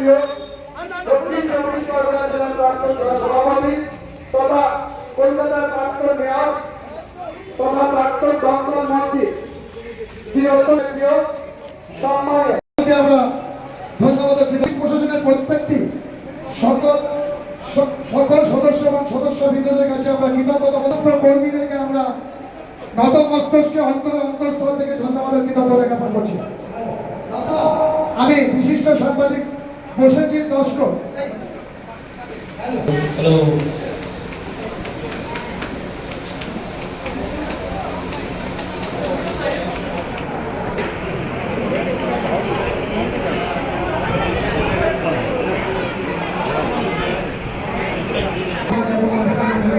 প্রিয় দক্ষিণ চব্বিশ পরগনা জেলার প্রাক্তন তথা কলকাতার প্রাক্তন মেয়র তথা প্রাক্তন দপ্তর মন্ত্রী। যিনি অত্যন্ত আমরা ধন্যবাদ প্রশাসনের প্রত্যেকটি সকল সকল সদস্য এবং সদস্য বৃন্দদের কাছে আমরা কৃতজ্ঞতা কর্মীদেরকে আমরা নত মস্তকে অন্তর, অন্তঃস্থল থেকে ধন্যবাদ কৃতজ্ঞতা জ্ঞাপন করছি। বিশিষ্ট সাংবাদিক প্রসেনজিৎ নস্কর হ্যালো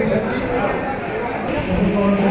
এসে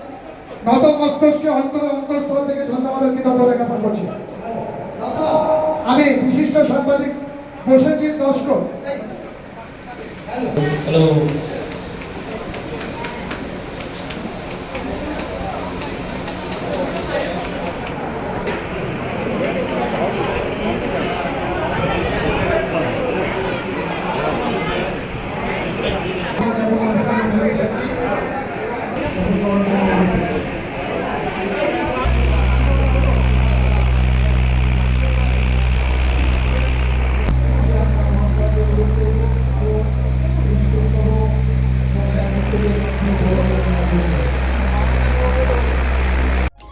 নত মস্তকে অন্তর অন্তঃস্থল থেকে ধন্যবাদ কৃতজ্ঞতা জ্ঞাপন করছি। আমি বিশিষ্ট সাংবাদিক প্রসেনজিৎ নস্কর হ্যালো